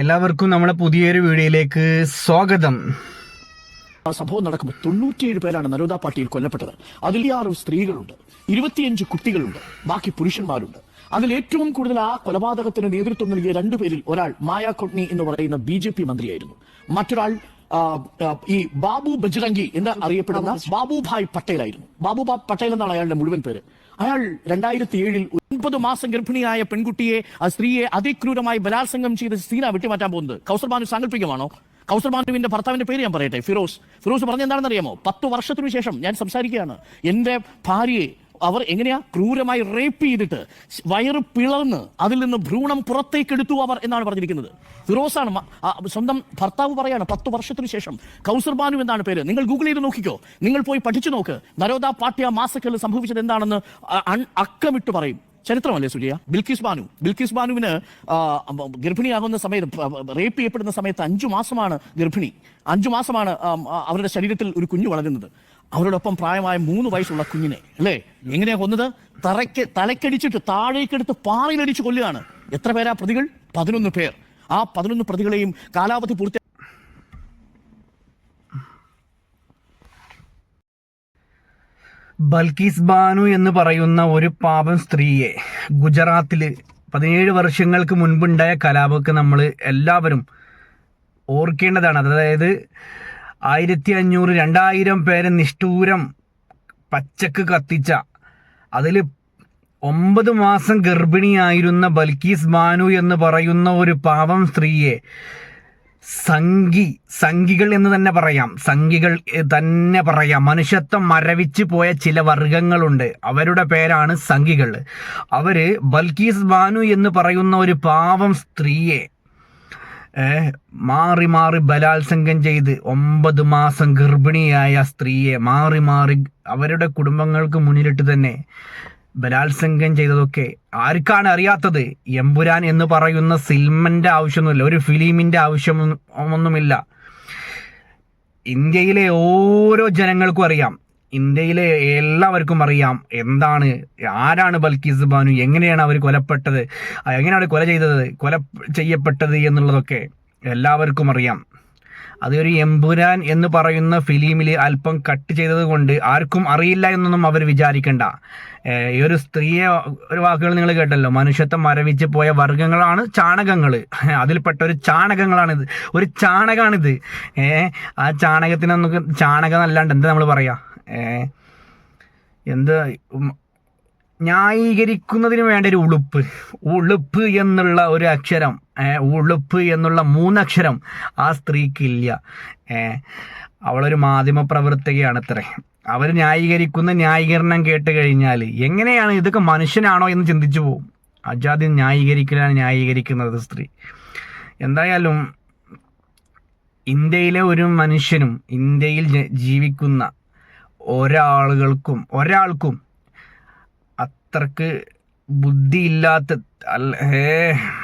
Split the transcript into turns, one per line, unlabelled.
എല്ലാവർക്കും നമ്മളെ പുതിയൊരു വീഡിയോയിലേക്ക് സ്വാഗതം.
ആ സംഭവം നടക്കുമ്പോൾ തൊണ്ണൂറ്റിയേഴ് പേരാണ് നരോദ പാർട്ടിയിൽ കൊല്ലപ്പെട്ടത്. അതിൽ ആറ് സ്ത്രീകളുണ്ട്. ഇരുപത്തിയഞ്ച് കുട്ടികളുണ്ട്. ബാക്കി പുരുഷന്മാരുണ്ട്. അതിൽ ഏറ്റവും കൂടുതൽ ആ കൊലപാതകത്തിന് നേതൃത്വം നൽകിയ രണ്ടുപേരിൽ ഒരാൾ മായാ കൊട്നി എന്ന് പറയുന്ന ബി ജെ പി മന്ത്രിയായിരുന്നു. മറ്റൊരാൾ ഈ ബാബു ബജ്രംഗി എന്ന് അറിയപ്പെടുന്ന ബാബുഭായ് പട്ടേലായിരുന്നു. ബാബുഭായ് പട്ടേൽ എന്നാണ് അയാളുടെ മുഴുവൻ പേര്. അയാൾ രണ്ടായിരത്തി ഏഴിൽ ഒൻപത് മാസം ഗർഭിണിയായ പെൺകുട്ടിയെ ആ സ്ത്രീയെ അതിക്രൂരമായി ബലാത്സംഗം ചെയ്ത് സീന വെട്ടിമാറ്റാൻ പോകുന്നത്. കൗസർ ബാനു സാങ്കല്പികമാണോ? കൗസർ ബാനുവിന്റെ ഭർത്താവിന്റെ പേര് ഞാൻ പറയട്ടെ ഫിറോസ്. ഫിറോസ് പറഞ്ഞ എന്താണെന്ന് അറിയാമോ പത്ത് വർഷത്തിനു ശേഷം ഞാൻ സംസാരിക്കുകയാണ്. എന്റെ ഭാര്യയെ അവർ എങ്ങനെയാ ക്രൂരമായി റേപ്പ് ചെയ്തിട്ട് വയറ് പിളർന്ന് അതിൽ നിന്ന് ഭ്രൂണം പുറത്തേക്ക് എടുത്തു അവർ എന്നാണ് പറഞ്ഞിരിക്കുന്നത്. ഫിറോസാണ് സ്വന്തം ഭർത്താവ് പറയാണ് പത്ത് വർഷത്തിനു ശേഷം. കൗസർ ബാനു എന്നാണ് പേര്. നിങ്ങൾ ഗൂഗിൾ ചെയ്ത് നോക്കിക്കോ. നിങ്ങൾ പോയി പഠിച്ചു നോക്ക്. നരോദ പാട്യ മാസക്കൽ സംഭവിച്ചത് എന്താണെന്ന് അക്കമിട്ട് പറയും. ചരിത്രമല്ലേ സുജയ? ബിൽക്കിസ് ബാനു. ബിൽക്കിസ് ബാനുവിന് ഗർഭിണിയാകുന്ന സമയത്ത് റേപ്പ് ചെയ്യപ്പെടുന്ന സമയത്ത് അഞ്ചു മാസമാണ് ഗർഭിണി. അഞ്ചു മാസമാണ് അവരുടെ ശരീരത്തിൽ ഒരു കുഞ്ഞു വളരുന്നത്. അവരോടൊപ്പം പ്രായമായ മൂന്ന് വയസ്സുള്ള കുഞ്ഞിനെ അല്ലേ? എങ്ങനെയാ കൊന്നത്? തറയ്ക്ക് തലക്കടിച്ചിട്ട് താഴേക്കെടുത്ത് പാറയിലടിച്ച് കൊല്ലുകയാണ്. എത്ര പേരാ പ്രതികൾ? പതിനൊന്ന് പേർ. ആ പതിനൊന്ന് പ്രതികളെയും കാലാവധി പൂർത്തി
ബൽക്കീസ് ബാനു എന്ന് പറയുന്ന ഒരു പാപം സ്ത്രീയെ ഗുജറാത്തിൽ പതിനേഴ് വർഷങ്ങൾക്ക് മുൻപുണ്ടായ കലാപമൊക്കെ നമ്മൾ എല്ലാവരും ഓർക്കേണ്ടതാണ്. അതായത് ആയിരത്തി അഞ്ഞൂറ് രണ്ടായിരം പേരെ നിഷ്ഠൂരം പച്ചക്ക് കത്തിച്ച അതിൽ ഒമ്പത് മാസം ഗർഭിണിയായിരുന്ന ബൽക്കീസ് ബാനു എന്ന് പറയുന്ന ഒരു പാവം സ്ത്രീയെ സംഘി സംഘികൾ എന്ന് തന്നെ പറയാം. സംഘികൾ തന്നെ പറയാം. മനുഷ്യത്വം മരവിച്ച് പോയ ചില വർഗങ്ങളുണ്ട്. അവരുടെ പേരാണ് സംഘികൾ. അവർ ബൽക്കീസ് ബാനു എന്ന് പറയുന്ന ഒരു പാവം സ്ത്രീയെ മാറി മാറി ബലാത്സംഗം ചെയ്ത് ഒമ്പത് മാസം ഗർഭിണിയായ സ്ത്രീയെ മാറി മാറി അവരുടെ കുടുംബങ്ങൾക്ക് മുന്നിലിട്ട് തന്നെ ബലാത്സംഗം ചെയ്തതൊക്കെ ആർക്കാണ് അറിയാത്തത്? എമ്പുരാൻ എന്ന് പറയുന്ന സിൽമന്റെ ആവശ്യമൊന്നുമില്ല. ഒരു ഫിലിമിന്റെ ആവശ്യമൊന്നുമില്ല ഇന്ത്യയിലെ ഓരോ ജനങ്ങൾക്കും അറിയാം. ഇന്ത്യയിലെ എല്ലാവർക്കും അറിയാം എന്താണ് ആരാണ് ബൽക്കീസ് ബാനു എങ്ങനെയാണ് അവർ കൊലപ്പെട്ടത് എങ്ങനെയാണ് കൊല ചെയ്തത് കൊല ചെയ്യപ്പെട്ടത് എന്നുള്ളതൊക്കെ എല്ലാവർക്കും അറിയാം. അതൊരു എമ്പുരാൻ എന്ന് പറയുന്ന ഫിലിമിൽ അല്പം കട്ട് ചെയ്തത് കൊണ്ട് ആർക്കും അറിയില്ല എന്നൊന്നും അവർ വിചാരിക്കണ്ട. ഈ ഒരു സ്ത്രീയെ ഒരു വാക്കുകൾ നിങ്ങൾ കേട്ടല്ലോ. മനുഷ്യത്വം മരവിച്ച് പോയ വർഗങ്ങളാണ് ചാണകങ്ങൾ അതിൽപ്പെട്ട ഒരു ചാണകങ്ങളാണിത്. ഒരു ചാണകമാണിത് ഏ ആ ചാണകത്തിനൊന്നും ചാണകം അല്ലാണ്ട് എന്താ നമ്മൾ പറയാ? ഏ എന്ത് ന്യായീകരിക്കുന്നതിന് വേണ്ട ഒരു ഉളുപ്പ്. ഉളുപ്പ് എന്നുള്ള ഒരു അക്ഷരം ഉളുപ്പ് എന്നുള്ള മൂന്നക്ഷരം ആ സ്ത്രീക്കില്ല. അവളൊരു മാധ്യമ പ്രവർത്തകയാണ് അത്രേ അവർ ന്യായീകരിക്കുന്ന ന്യായീകരണം കേട്ട് കഴിഞ്ഞാൽ എങ്ങനെയാണ് ഇതൊക്കെ മനുഷ്യനാണോ എന്ന് ചിന്തിച്ചു പോകും അജാതി ന്യായീകരിക്കലാണ് ന്യായീകരിക്കുന്നത് സ്ത്രീ. എന്തായാലും ഇന്ത്യയിലെ ഒരു മനുഷ്യനും ഇന്ത്യയിൽ ജീവിക്കുന്ന ഒരാളുകൾക്കും ഒരാൾക്കും അത്രയ്ക്ക് ബുദ്ധിയില്ലാത്ത അല്ല ഏ